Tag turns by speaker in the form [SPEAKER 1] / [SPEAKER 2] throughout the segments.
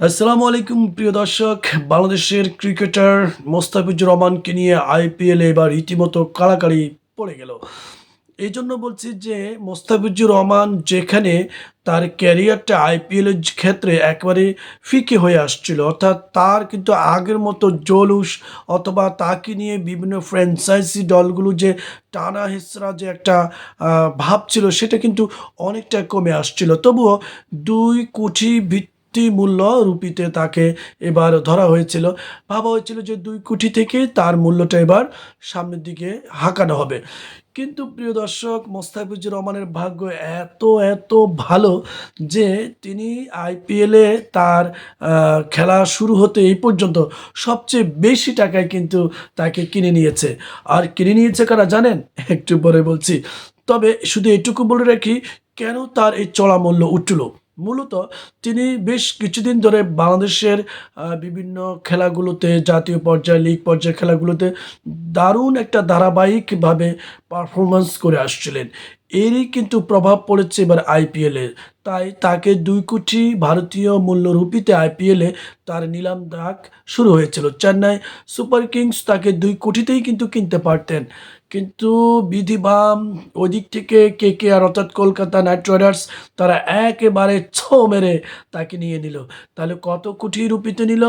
[SPEAKER 1] আসসালামু আলাইকুম, প্রিয় দর্শক। বাংলাদেশের ক্রিকেটার মোস্তাফিজুর রহমানকে নিয়ে আইপিএল এবার রীতিমতো কাড়াকাড়ি পড়ে গেল। এই জন্য বলছি যে, মোস্তাফিজুর রহমান যেখানে তার ক্যারিয়ারটা আইপিএলের ক্ষেত্রে একবারে ফিকে হয়ে আসছিল, অর্থাৎ তার কিন্তু আগের মতো জলুস অথবা তাকে নিয়ে বিভিন্ন ফ্র্যাঞ্চাইজি দলগুলো যে টানা হেসরা যে একটা ভাব ছিল, সেটা কিন্তু অনেকটা কমে আসছিল। তবুও দুই কোটি ভিত্তি মূল্য রুপিতে তাকে এবার ধরা হয়েছিল। ভাবা হয়েছিল যে দুই কোটি থেকে তার মূল্যটা এবার সামনের দিকে হাঁকানো হবে। কিন্তু প্রিয় দর্শক, মোস্তাফিজুর রহমানের ভাগ্য এত এত ভালো যে তিনি আইপিএলে তার খেলা শুরু হতে এই পর্যন্ত সবচেয়ে বেশি টাকায় কিন্তু তাকে কিনে নিয়েছে। আর কিনে নিয়েছে কারা জানেন? একটু পরে বলছি। তবে শুধু এটুকু বলে রাখি, কেন তার এই চড়া মূল্য উঠল? মূলত তিনি বেশ কিছুদিন ধরে বাংলাদেশের বিভিন্ন খেলাগুলোতে, জাতীয় পর্যায়ে লীগ পর্যায়ে খেলাগুলোতে দারুণ একটা ধারাবাহিকভাবে পারফরমেন্স করে আসছিলেন। এরই কিন্তু প্রভাব পড়েছে এবার আইপিএলে তাই তাকে দুই কোটি ভারতীয় মূল্য রুপিতে আইপিএলে তার নিলাম ডাক শুরু হয়েছিল। চেন্নাই সুপার কিংস তাকে দুই কোটিতেই কিন্তু কিনতে পারতেন। কিন্তু বিধিবাম ওদিক থেকে কে কে আর অর্থাৎ কলকাতা নাইট রাইডার্স তারা একেবারে ছো মেরে তাকে নিয়ে নিল। তাহলে কত কোটি রুপিতে নিল?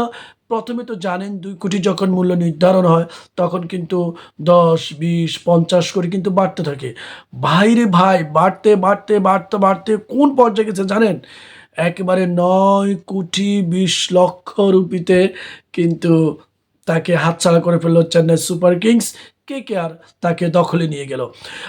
[SPEAKER 1] প্রথমে তো জানেন দুই কোটি যখন মূল্য নির্ধারণ হয় তখন কিন্তু দশ, বিশ, পঞ্চাশ করে কিন্তু বাড়তে থাকে। ভাইরে ভাই, বাড়তে বাড়তে বাড়তে বাড়তে কোন পর্যায়ে গেছে জানেন? একেবারে নয় কোটি বিশ লক্ষ রুপিতে কিন্তু তাকে হাতছাড়া করে ফেলল Chennai Super Kings. K K R তাকে দখলে নিয়ে গেল?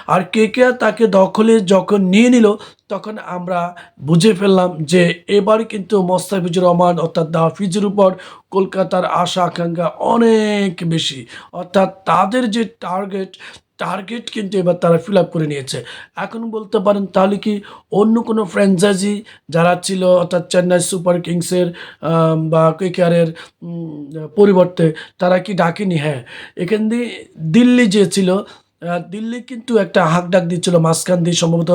[SPEAKER 1] আর কে কে আর তাকে দখলে যখন নিয়ে নিল, তখন আমরা বুঝে ফেললাম যে এবার কিন্তু মোস্তাফিজুর রহমান, অর্থাৎ দাফিজের উপর কলকাতার আশা আকাঙ্ক্ষা অনেক বেশি। অর্থাৎ তাদের যে টার্গেট টার্গেট কিন্তু এবার তারা ফিল আপ করে নিয়েছে। এখন বলতে পারেন তাহলে কি অন্য কোনো ফ্র্যাঞ্চাইজি যারা ছিল, অর্থাৎ চেন্নাই সুপার কিংসের বা কেকেআরের পরিবর্তে তারা কি ডাকেনি? হ্যাঁ এখান দিয়ে দিল্লি যে ছিল দিল্লি কিন্তু একটা হাঁক ডাক দিচ্ছিল, মাঝখান দিয়ে সম্ভবত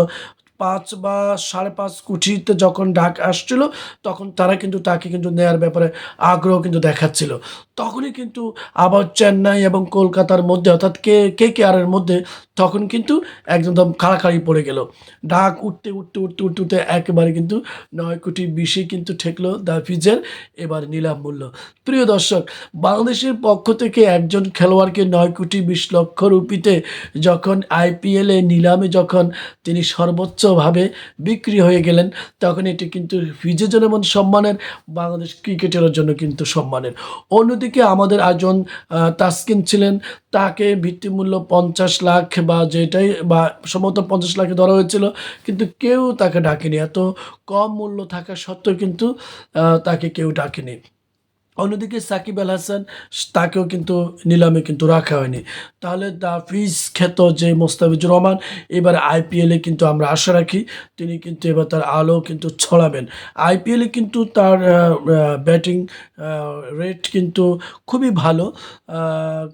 [SPEAKER 1] পাঁচ বা সাড়ে পাঁচ কোটিতে যখন ডাক আসছিল, তখন তারা কিন্তু তাকে কিন্তু নেয়ার ব্যাপারে আগ্রহ কিন্তু দেখাচ্ছিল। তখনই কিন্তু আবার চেন্নাই এবং কলকাতার মধ্যে, অর্থাৎ কে কে কে আরের মধ্যে, তখন কিন্তু একদম খাড়াখাড়ি পড়ে গেল। ডাক উঠতে উঠতে উঠতে উঠতে উঠতে একেবারে কিন্তু নয় কোটি বিশে কিন্তু ঠেকলো দাফিজের এবার নিলাম মূল্য। প্রিয় দর্শক, বাংলাদেশের পক্ষ থেকে একজন খেলোয়াড়কে নয় কোটি বিশ লক্ষ রুপিতে যখন আইপিএলে নিলামে যখন তিনি সর্বোচ্চভাবে বিক্রি হয়ে গেলেন, তখন এটি কিন্তু ফিজের জন্য যেমন সম্মানের বাংলাদেশ ক্রিকেটের জন্য কিন্তু সম্মানের। অন্যদিকে আমাদের আজন তাসকিন ছিলেন, তাকে ভিত্তিমূল্য পঞ্চাশ লাখ বা যেটাই বা সম্ভবত পঞ্চাশ লাখে ধরা হয়েছিল, কিন্তু কেউ তাকে ডাকেনি। এত কম মূল্য থাকা সত্ত্বেও কিন্তু তাকে কেউ ডাকেনি। অন্যদিকে সাকিব আল হাসান, তাকেও কিন্তু নিলামে কিন্তু রাখা হয়নি। তাহলে দাফিজ খ্যাত যে মোস্তাফিজুর রহমান, এবার আইপিএলে কিন্তু আমরা আশা রাখি তিনি কিন্তু এবার তার আলো কিন্তু ছড়াবেন। আইপিএলে কিন্তু তার ব্যাটিং রেট কিন্তু খুবই ভালো।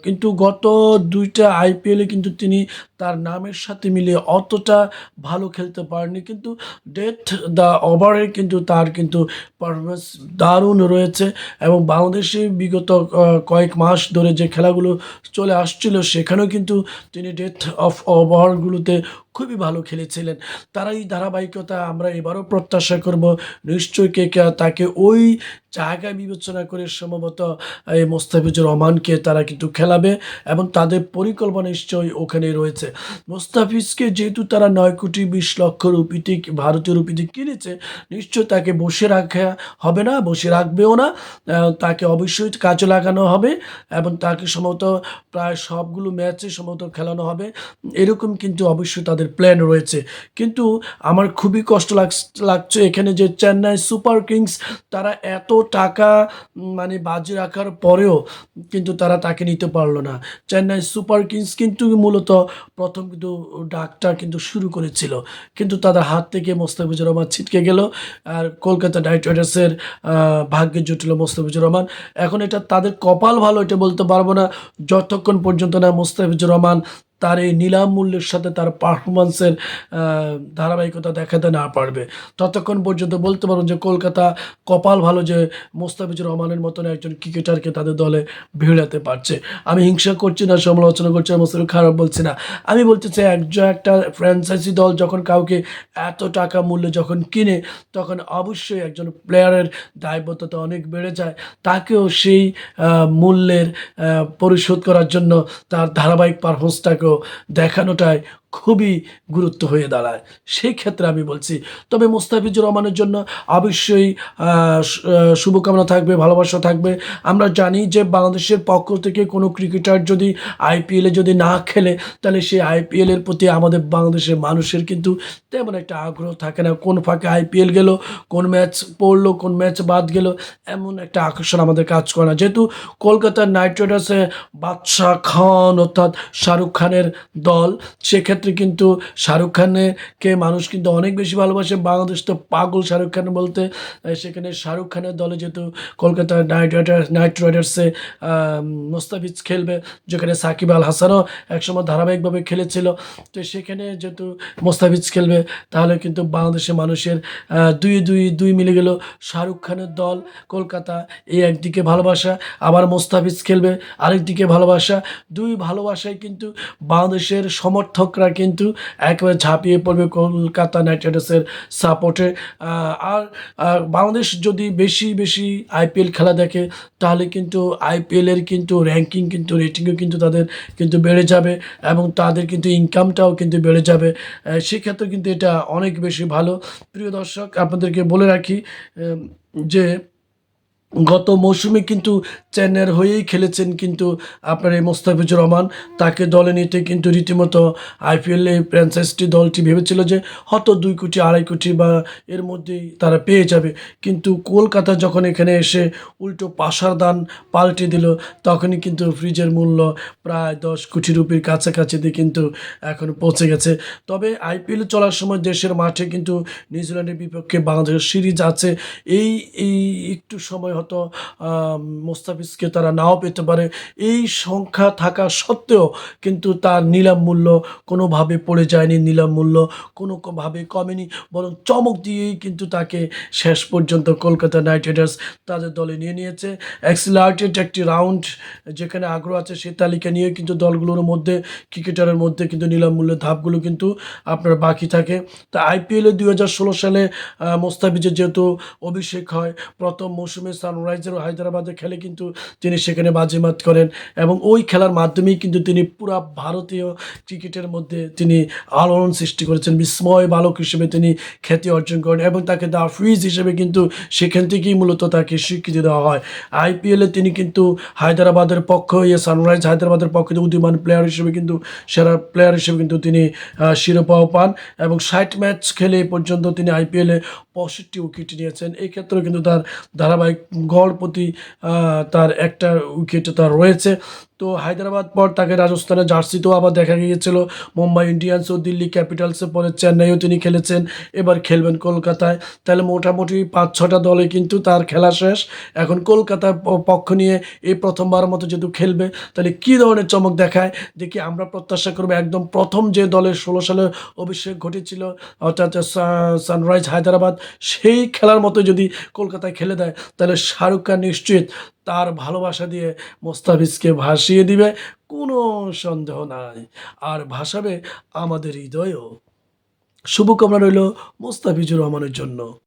[SPEAKER 1] কিন্তু গত দুইটা আইপিএলে কিন্তু তিনি তার নামের সাথে মিলিয়ে অতটা ভালো খেলতে পারেনি কিন্তু ডেথ দ্য ওভারে কিন্তু তার কিন্তু পারফরমেন্স দারুণ রয়েছে এবং বাংলাদেশে বিগত কয়েক মাস ধরে যে খেলাগুলো চলে আসছিল সেখানেও কিন্তু তিনি ডেথ অফ ওভারগুলোতে খুবই ভালো খেলেছিলেন। তারা এই ধারাবাহিকতা আমরা এবারও প্রত্যাশা করব। নিশ্চয়ই কে কে তাকে ওই জায়গায় বিবেচনা করে সম্ভবত এই মোস্তাফিজুর রহমানকে তারা কিন্তু খেলাবে এবং তাদের পরিকল্পনা নিশ্চয়ই ওখানে রয়েছে। মোস্তাফিজকে যেহেতু তারা নয় কোটি বিশ লক্ষ রুপিতে ভারতীয় রুপিতে কিনেছে নিশ্চয় তাকে বসে রাখা হবে না, বসে রাখবেও না। তাকে অবশ্যই কাজে লাগানো হবে এবং তাকে সম্ভবত প্রায় সবগুলো ম্যাচে সম্ভবত খেলানো হবে। এরকম কিন্তু অবশ্যই তাদের প্ল্যান রয়েছে। কিন্তু আমার খুবই কষ্ট লাগ- লাগছে এখানে যে চেন্নাই সুপার কিংস, তারা এত টাকা মানে বাজি রাখার পরেও কিন্তু তারা তাকে নিতে পারল না। চেন্নাই সুপার কিংস কিন্তু মূলত প্রথম কিন্তু ডাকটা কিন্তু শুরু করেছিল। কিন্তু তাদের হাত থেকে মোস্তাফিজুর রহমান ছিটকে গেল আর কলকাতা নাইট রাইডার্সের ভাগ্যে জুটল মোস্তাফিজুর রহমান। এখন এটা তাদের কপাল ভালো এটা বলতে পারব না। যতক্ষণ পর্যন্ত না মোস্তাফিজুর রহমান তার এই নিলাম মূল্যের সাথে তার পারফরমেন্সের ধারাবাহিকতা দেখাতে না পারবে। ততক্ষণ পর্যন্ত বলতে পারুন যে কলকাতা কপাল ভালো যে মোস্তাফিজুর রহমানের মতন একজন ক্রিকেটারকে তাদের দলে ভিড়াতে পারছে। আমি হিংসা করছি না, সমালোচনা করছি না মোস্তাফিজ খারাপ বলছি না। আমি বলতে চাই একজন একটা ফ্র্যাঞ্চাইজি দল যখন কাউকে এত টাকা মূল্যে যখন কিনে, তখন অবশ্যই একজন প্লেয়ারের দায়বদ্ধতা অনেক বেড়ে যায়। তাকেও সেই মূল্যের পরিশোধ করার জন্য তার ধারাবাহিক পারফরমেন্সটাকেও দেখানোটাই খুবই গুরুত্ব হয়ে দাঁড়ায়। সেই ক্ষেত্রে আমি বলছি, তবে মোস্তাফিজুর রহমানের জন্য অবশ্যই শুভকামনা থাকবে, ভালোবাসা থাকবে। আমরা জানি যে বাংলাদেশের পক্ষ থেকে কোনো ক্রিকেটার যদি আইপিএলে যদি না খেলে, তাহলে সেই আইপিএলের প্রতি আমাদের বাংলাদেশের মানুষের কিন্তু তেমন একটা আগ্রহ থাকে না। কোন ফাঁকে আইপিএল গেল, কোন ম্যাচ পড়ল, কোন ম্যাচ বাদ গেল, এমন একটা আকর্ষণ আমাদের কাজ করে না। যেহেতু কলকাতার নাইট রাইডার্সে বাদশাহ খান অর্থাৎ শাহরুখ খানের দল, সেক্ষেত্রে কিন্তু শাহরুখ খানকে মানুষ কিন্তু অনেক বেশি ভালোবাসে। বাংলাদেশ তো পাগল শাহরুখ খান বলতে। সেখানে শাহরুখ খানের দলে যেহেতু কলকাতার নাইট রাইডার্স, নাইট রাইডার্সে মোস্তাফিজ খেলবে, যেখানে সাকিব আল হাসানও একসময় ধারাবাহিকভাবে খেলেছিল। তো সেখানে যেহেতু মোস্তাফিজ খেলবে, তাহলে কিন্তু বাংলাদেশের মানুষের দুই দুই দুই মিলে গেল শাহরুখ খানের দল। কলকাতা এই একদিকে ভালোবাসা, আবার মোস্তাফিজ খেলবে আরেকদিকে ভালোবাসা। দুই ভালোবাসায় কিন্তু বাংলাদেশের সমর্থকরা কিন্তু একেবারে ঝাঁপিয়ে পড়বে কলকাতা নাইট রাইডার্সের সাপোর্টে। আর বাংলাদেশ যদি বেশি বেশি আইপিএল খেলা দেখে, তাহলে কিন্তু আইপিএলের কিন্তু র্যাঙ্কিং কিন্তু রেটিংও কিন্তু তাদের কিন্তু বেড়ে যাবে এবং তাদের কিন্তু ইনকামটাও কিন্তু বেড়ে যাবে। সেক্ষেত্রে কিন্তু এটা অনেক বেশি ভালো। প্রিয় দর্শক, আপনাদেরকে বলে রাখি যে গত মৌসুমে কিন্তু চেন্নাইয়ের হয়েই খেলেছেন কিন্তু আপনার এই মোস্তাফিজুর রহমান। তাকে দলে নিতে কিন্তু রীতিমতো আইপিএল এই ফ্র্যাঞ্চাইজটি দলটি ভেবেছিল যে হয়তো দুই কোটি, আড়াই কোটি বা এর মধ্যেই তারা পেয়ে যাবে। কিন্তু কলকাতা যখন এখানে এসে উল্টো পাশার দান পাল্টে দিল, তখনই কিন্তু ফ্রিজের মূল্য প্রায় দশ কোটি রুপির কাছাকাছি দিয়ে কিন্তু এখন পৌঁছে গেছে। তবে আইপিএল চলার সময় দেশের মাঠে কিন্তু নিউজিল্যান্ডের বিপক্ষে বাংলাদেশের সিরিজ আছে। এই এই একটু সময় হয়তো মোস্তাফিজকে তারা নাও পেতে পারে। এই সংখ্যা থাকা সত্ত্বেও কিন্তু তার নিলাম মূল্য কোনোভাবে পড়ে যায়নি, নিলাম মূল্য কোনোভাবে কমেনি। বরং চমক দিয়েই কিন্তু তাকে শেষ পর্যন্ত কলকাতা নাইট রাইডার্স তাদের দলে নিয়ে নিয়েছে। এক্সিলার্টেড একটি রাউন্ড যেখানে আগ্রহ আছে সেই তালিকা নিয়ে কিন্তু দলগুলোর মধ্যে, ক্রিকেটারের মধ্যে কিন্তু নিলাম মূল্যের ধাপগুলো কিন্তু আপনার বাকি থাকে। তা আইপিএলে দুই হাজার ষোলো সালে মোস্তাফিজের যেহেতু অভিষেক হয়, প্রথম মৌসুমে সানরাইজার হায়দ্রাবাদে খেলে কিন্তু তিনি সেখানে বাজিমাত করেন এবং ওই খেলার মাধ্যমেই কিন্তু তিনি পুরা ভারতীয় ক্রিকেটের মধ্যে তিনি আলোড়ন সৃষ্টি করেছেন। বিস্ময় বালক হিসেবে তিনি খ্যাতি অর্জন করেন এবং তাকে দা ফ্রিজ হিসেবে কিন্তু সেখান থেকেই মূলত তাকে স্বীকৃতি দেওয়া হয়। আইপিএলে তিনি কিন্তু হায়দ্রাবাদের পক্ষ হয়ে সানরাইজ হায়দ্রাবাদের পক্ষে উদীয়মান প্লেয়ার হিসেবে কিন্তু, সেরা প্লেয়ার হিসেবে কিন্তু তিনি শিরোপাও পান এবং ষাট ম্যাচ খেলে পর্যন্ত তিনি আইপিএলে পঁয়ষট্টি উইকেট নিয়েছেন। এই ক্ষেত্রেও কিন্তু তার ধারাবাহিক গড় প্রতি তার একটা উইকেট তার রয়েছে। তো হায়দ্রাবাদ পর তাকে রাজস্থানের জার্সিতেও আবার দেখা গিয়েছিল। মুম্বাই ইন্ডিয়ান্স ও দিল্লি ক্যাপিটালসে পরে চেন্নাইও তিনি খেলেছেন। এবার খেলবেন কলকাতায়। তাহলে মোটামুটি পাঁচ, ছটা দলে কিন্তু তার খেলা শেষ। এখন কলকাতার পক্ষ নিয়ে এই প্রথমবার মতো যেহেতু খেলবে, তাহলে কী ধরনের চমক দেখায়? দেখি আমরা প্রত্যাশা করব একদম প্রথম যে দলের ষোলো সালে অভিষেক ঘটেছিল, অর্থাৎ সানরাইজ হায়দ্রাবাদ, সেই খেলার মতো যদি কলকাতায় খেলে দেয়, তাহলে শাহরুখ খান নিশ্চিত তার ভালোবাসা দিয়ে মোস্তাফিজকে ভাসিয়ে দিবে, কোনো সন্দেহ নাই। আর ভাসাবে আমাদের হৃদয়ও। শুভকামনা রইল মোস্তাফিজুর রহমানের জন্য।